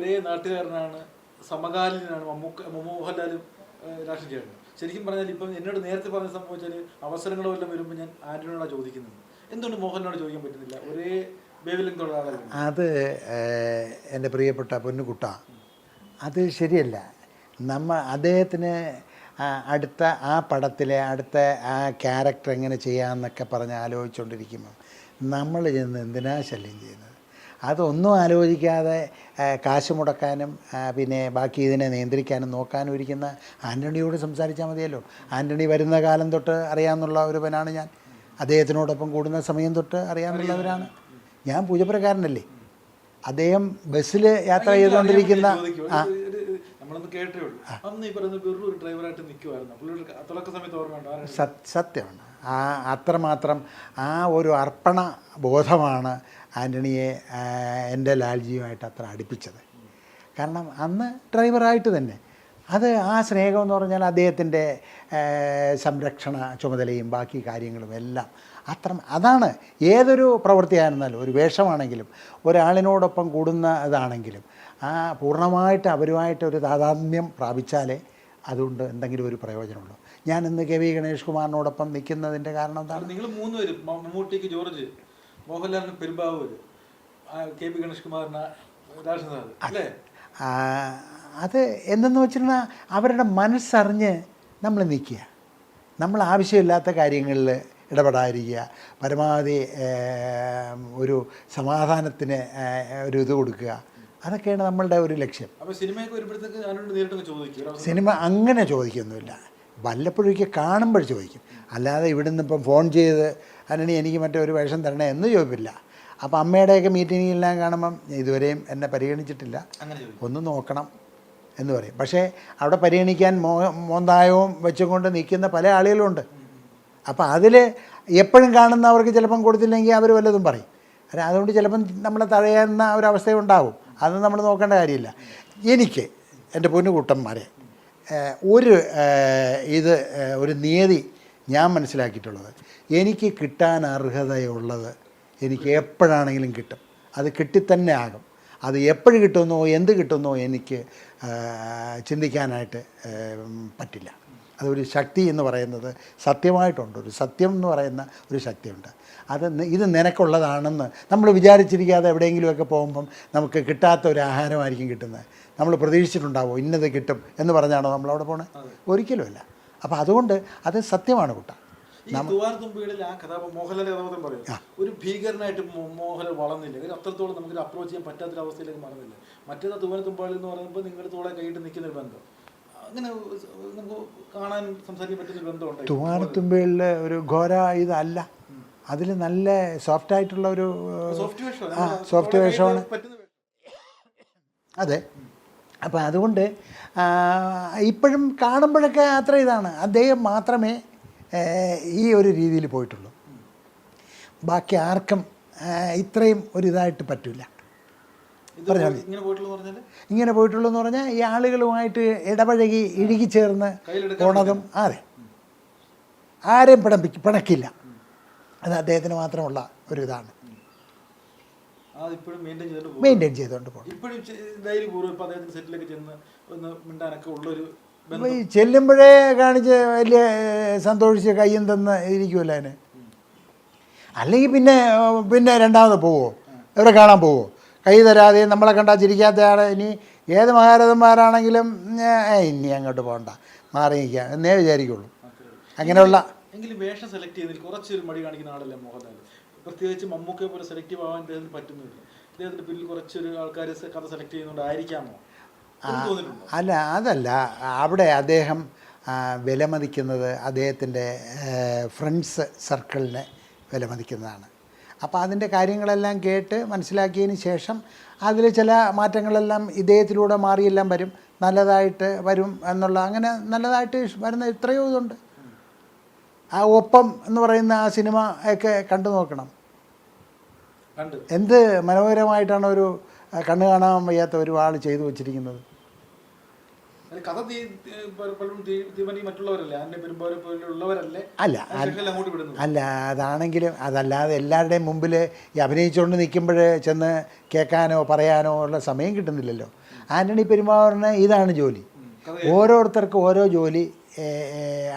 ഒരേ നാട്ടുകാരനാണ് സമകാലീനാണ് മമ്മൂക്ക മോഹൻലാലും ഏഹ്, രാഷ്ട്രീയ ചേട്ടനും ശരിക്കും പറഞ്ഞാൽ ഇപ്പം എന്നോട് നേരത്തെ പറഞ്ഞ സംഭവിച്ചാൽ അവസരങ്ങളോ എല്ലാം വരുമ്പോൾ ഞാൻ ആന്റണിയോടാണ് ചോദിക്കുന്നത്. എന്തുകൊണ്ട് മോഹൻലാലിനോട് ചോദിക്കാൻ പറ്റുന്നില്ല? ഒരേ അത് എന്റെ പ്രിയപ്പെട്ട പൊന്നുകുട്ട അത് ശരിയല്ല. നമ്മ അദ്ദേഹത്തിന് അടുത്ത ആ പടത്തിലെ അടുത്ത ആ ക്യാരക്ടർ എങ്ങനെ ചെയ്യാമെന്നൊക്കെ പറഞ്ഞ് ആലോചിച്ചുകൊണ്ടിരിക്കുമ്പം നമ്മൾ ചെന്ന് എന്തിനാ ശല്യം ചെയ്യുന്നത്? അതൊന്നും ആലോചിക്കാതെ കാശ് മുടക്കാനും പിന്നെ ബാക്കി ഇതിനെ നിയന്ത്രിക്കാനും നോക്കാനും ഇരിക്കുന്ന ആന്റണിയോട് സംസാരിച്ചാൽ മതിയല്ലോ. ആന്റണി വരുന്ന കാലം തൊട്ട് അറിയാമെന്നുള്ള ഒരുവനാണ് ഞാൻ. അദ്ദേഹത്തിനോടൊപ്പം കൂടുന്ന സമയം തൊട്ട് അറിയാമെന്നുള്ളവരാണ് ഞാൻ പൂജപ്രകാരനല്ലേ? അദ്ദേഹം ബസ്സിൽ യാത്ര ചെയ്തുകൊണ്ടിരിക്കുന്ന ആ. നമ്മളൊന്ന് കേട്ടേ ഉള്ളൂ. അന്ന് ഈ പറയുന്ന വെറും ഒരു ഡ്രൈവറായിട്ട് നിൽക്കുമായിരുന്നു? സത്യമാണ്. ആ അത്രമാത്രം ആ ഒരു അർപ്പണ ബോധമാണ് ആന്റണിയെ എന്റെ ലാൽജിയുമായിട്ട് അത്ര അടുപ്പിച്ചത്. കാരണം അന്ന് ഡ്രൈവറായിട്ട് തന്നെ. അത് ആ സ്നേഹം എന്ന് പറഞ്ഞാൽ അദ്ദേഹത്തിന്റെ സംരക്ഷണ ചുമതലയും ബാക്കി കാര്യങ്ങളും എല്ലാം അത്ര അതാണ് ഏതൊരു പ്രവൃത്തിയായിരുന്നാലും ഒരു വേഷമാണെങ്കിലും ഒരാളിനോടൊപ്പം കൂടുന്ന ഇതാണെങ്കിലും ആ പൂർണമായിട്ട് അവരുമായിട്ട് ഒരു താതാത്മ്യം പ്രാപിച്ചാലേ അതുകൊണ്ട് എന്തെങ്കിലും ഒരു പ്രയോജനമുള്ളൂ ഞാൻ ഇന്ന് കെ വി ഗണേഷ് കുമാറിനോടൊപ്പം നിൽക്കുന്നതിന്റെ കാരണം എന്താണ്? നിങ്ങൾ മൂന്നുപേരും പേര് മമ്മൂട്ടിക്ക് ജോർജ് മോഹൻലാലിന് പെരുമ്പാവൂർ കെ പി ഗണേഷ് കുമാറിന് അല്ലേ? അത് എന്തെന്ന് വെച്ചിരുന്നാൽ അവരുടെ മനസ്സറിഞ്ഞ് നമ്മൾ നിൽക്കുക. നമ്മൾ ആവശ്യമില്ലാത്ത കാര്യങ്ങളിൽ ഇടപെടാതിരിക്കുക. പരമാവധി ഒരു സമാധാനത്തിന് ഒരു ഇത് കൊടുക്കുക. അതൊക്കെയാണ് നമ്മളുടെ ഒരു ലക്ഷ്യം. സിനിമ അങ്ങനെ ചോദിക്കൊന്നുമില്ല വല്ലപ്പോഴൊക്കെ കാണുമ്പോൾ ചോദിക്കും. അല്ലാതെ ഇവിടുന്ന് ഇപ്പം ഫോൺ ചെയ്ത് അനണി എനിക്ക് മറ്റേ ഒരു വേഷം തരണേ എന്ന് ചോദിപ്പില്ല. അപ്പം അമ്മയുടെയൊക്കെ മീറ്റിങ്ങിലെല്ലാം കാണുമ്പം ഇതുവരെയും എന്നെ പരിഗണിച്ചിട്ടില്ല. ഒന്ന് നോക്കണം എന്ന് പറയും. പക്ഷേ അവിടെ പരിഗണിക്കാൻ മോ മോന്തായവും വെച്ചുകൊണ്ട് നിൽക്കുന്ന പല ആളുകളുമുണ്ട് അപ്പോൾ അതിൽ എപ്പോഴും കാണുന്നവർക്ക് ചിലപ്പം കൊടുത്തില്ലെങ്കിൽ അവർ വല്ലതും പറയും. അതുകൊണ്ട് ചിലപ്പം നമ്മളെ തടയുന്ന ഒരവസ്ഥ ഉണ്ടാവും അത് നമ്മൾ നോക്കേണ്ട കാര്യമില്ല. എനിക്ക് എന്റെ പൊന്നുകൂട്ടന്മാരെ ഒരു ഇത് ഒരു നിയതി ഞാൻ മനസ്സിലാക്കിയിട്ടുള്ളത്. എനിക്ക് കിട്ടാൻ അർഹതയുള്ളത് എനിക്ക് എപ്പോഴാണെങ്കിലും കിട്ടും. അത് കിട്ടിത്തന്നെ ആകും. അത് എപ്പോഴും കിട്ടുന്നോ എന്ത് കിട്ടുന്നോ എനിക്ക് ചിന്തിക്കാനായിട്ട് പറ്റില്ല. അതൊരു ശക്തി എന്ന് പറയുന്നത് സത്യമായിട്ടുണ്ട്. ഒരു സത്യം എന്ന് പറയുന്ന ഒരു ശക്തിയുണ്ട്. അത് ഇത് നിനക്കുള്ളതാണെന്ന് നമ്മൾ വിചാരിച്ചിരിക്കാതെ എവിടെയെങ്കിലുമൊക്കെ പോകുമ്പം നമുക്ക് കിട്ടാത്ത ഒരു ആഹാരമായിരിക്കും കിട്ടുന്നത്. നമ്മൾ പ്രതീക്ഷിച്ചിട്ടുണ്ടാവോ ഇന്നത് കിട്ടും എന്ന് പറഞ്ഞാണോ നമ്മളവിടെ പോണത് ഒരിക്കലുമല്ല അപ്പോൾ അതുകൊണ്ട് അത് സത്യമാണ് കുട്ട. തുമ്പികളിൽ ആ കഥാപാത്രം മോഹൻലാലിന്റെ കഥാപാത്രം പറയും. ഒരു ഭീകരനായിട്ട് മോഹൻലാൽ വളർന്നില്ല. ഒരു അത്രത്തോളം നമുക്ക് അപ്രോച്ച് ചെയ്യാൻ പറ്റാത്തൊരു അവസ്ഥയിലേക്ക് മാറുന്നില്ല മറ്റേത് തുവാൻ തുമ്പാളിൽ എന്ന് പറയുമ്പോൾ നിങ്ങളുടെ തോളെ കൈയിട്ട് നിൽക്കുന്ന ഒരു ബന്ധം. അങ്ങനെ നമുക്ക് കാണാൻ സംസാരിക്കാൻ പറ്റുന്ന ഒരു ബന്ധമുണ്ട്? തുവാനത്തുമ്പികളിൽ ഒരു ഘോര ഇതല്ല. അതിൽ നല്ല സോഫ്റ്റ് ആയിട്ടുള്ള ഒരു സോഫ്റ്റ് വേഷമാണ്. അതെ. അപ്പോൾ അതുകൊണ്ട് ഇപ്പോഴും കാണുമ്പോഴൊക്കെ അത്ര ഇതാണ്. അദ്ദേഹം മാത്രമേ ഈ ഒരു രീതിയിൽ പോയിട്ടുള്ളൂ. ബാക്കി ആർക്കും ഇത്രയും ഒരു ഇതായിട്ട് പറ്റില്ല ഇത് ഇങ്ങനെ പോയിട്ടുള്ള പറഞ്ഞാൽ? ഇങ്ങനെ പോയിട്ടുള്ളൂ എന്ന് പറഞ്ഞാൽ ഈ ആളുകളുമായിട്ട് ഇടപഴകി ഇഴുകിച്ചേർന്ന് ചേർന്ന് പോണതും അതെ ആരെയും പിണപ്പിക്ക് പിണക്കില്ല. അത് അദ്ദേഹത്തിന് മാത്രമുള്ള ഒരു ഇതാണ് മെയിന്റെയിൻ ചെയ്തുകൊണ്ട് പോകണം ചെല്ലുമ്പോഴേ കാണിച്ച് വലിയ സന്തോഷിച്ച് കയ്യും തന്ന് ഇരിക്കുമല്ലോ അതിന്? അല്ലെങ്കിൽ പിന്നെ പിന്നെ രണ്ടാമത് പോവോ? എവിടെ കാണാൻ പോവോ? കൈ തരാതെ നമ്മളെ കണ്ടാൽ ചിരിക്കാത്തയാണ് ഇനി ഏത് മഹാരഥന്മാരാണെങ്കിലും ഇനി അങ്ങോട്ട് പോകണ്ട മാറി നിൽക്കുക. എന്നേ വിചാരിക്കുള്ളൂ. അങ്ങനെയുള്ള എങ്കിലും വേഷം സെലക്ട് ചെയ്യുന്നതിൽ കുറച്ചൊരു മടി കാണിക്കുന്ന ആളല്ലേ മോഹൻലാൽ. പ്രത്യേകിച്ച് മമ്മൂക്കയെ പോലെ സെലക്റ്റീവ് ആവാൻ അദ്ദേഹത്തിന് പറ്റുന്നില്ല. അദ്ദേഹത്തിന്റെ പിന്നിൽ കുറച്ചൊരു ആൾക്കാർ കഥ സെലക്ട് തോന്നിയിട്ടുണ്ടോ? അല്ല അതല്ല. അവിടെ അദ്ദേഹം വിലമതിക്കുന്നത് അദ്ദേഹത്തിന്റെ ഫ്രണ്ട്സ് സർക്കിളിനെ വിലമതിക്കുന്നതാണ്. അപ്പോൾ അതിന്റെ കാര്യങ്ങളെല്ലാം കേട്ട് മനസ്സിലാക്കിയതിന് ശേഷം അതിൽ ചില മാറ്റങ്ങളെല്ലാം ഇദ്ദേഹത്തിലൂടെ മാറിയെല്ലാം വരും. നല്ലതായിട്ട് വരും എന്നുള്ള അങ്ങനെ നല്ലതായിട്ട് വരുന്ന എത്രയോ ഇതുണ്ട്. ആ ഒപ്പം എന്ന് പറയുന്ന ആ സിനിമ ഒക്കെ കണ്ടു നോക്കണം. എന്ത് മനോഹരമായിട്ടാണ് ഒരു കണ്ണു കണ്ണ് കാണാൻ വയ്യാത്ത ഒരു ആൾ ചെയ്തു വച്ചിരിക്കുന്നത്. അത് കഥ മറ്റുള്ളവരല്ലേ? ആന്റണി പെരുമ്പാവൂരെ പോലുള്ളവരല്ലേ അല്ല അല്ല അതാണെങ്കിലും അതല്ലാതെ എല്ലാവരുടെയും മുമ്പിൽ ഈ അഭിനയിച്ചുകൊണ്ട് നിൽക്കുമ്പോൾ ചെന്ന് കേൾക്കാനോ പറയാനോ ഉള്ള സമയം കിട്ടുന്നില്ലല്ലോ. ആന്റണി പെരുമാറിന് ഇതാണ് ജോലി. ഓരോരുത്തർക്കും ഓരോ ജോലി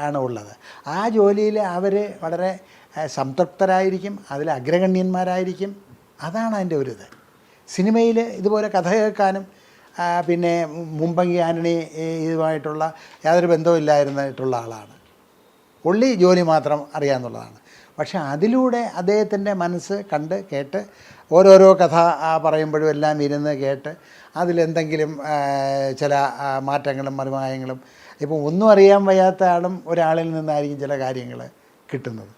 ആണ് ഉള്ളത്. ആ ജോലിയിൽ അവർ വളരെ സംതൃപ്തരായിരിക്കും അതിൽ അഗ്രഗണ്യന്മാരായിരിക്കും. അതാണ് അതിന്റെ ഒരു ഇത് സിനിമയിൽ ഇതുപോലെ കഥ കേൾക്കാനും പിന്നെ മുമ്പങ്കി ആന്റണി ഇതുമായിട്ടുള്ള യാതൊരു ബന്ധവും ഇല്ലായിരുന്നിട്ടുള്ള ആളാണ്. ഉള്ളി ജോലി മാത്രം അറിയാമെന്നുള്ളതാണ് പക്ഷെ അതിലൂടെ അദ്ദേഹത്തിന്റെ മനസ്സ് കണ്ട് കേട്ട് ഓരോരോ കഥ പറയുമ്പോഴും എല്ലാം ഇരുന്ന് കേട്ട് അതിലെന്തെങ്കിലും ചില മാറ്റങ്ങളും മറിമായങ്ങളും ഇപ്പോൾ ഒന്നും അറിയാൻ വയ്യാത്ത ആളും ഒരാളിൽ നിന്നായിരിക്കും ചില കാര്യങ്ങൾ കിട്ടുന്നത്.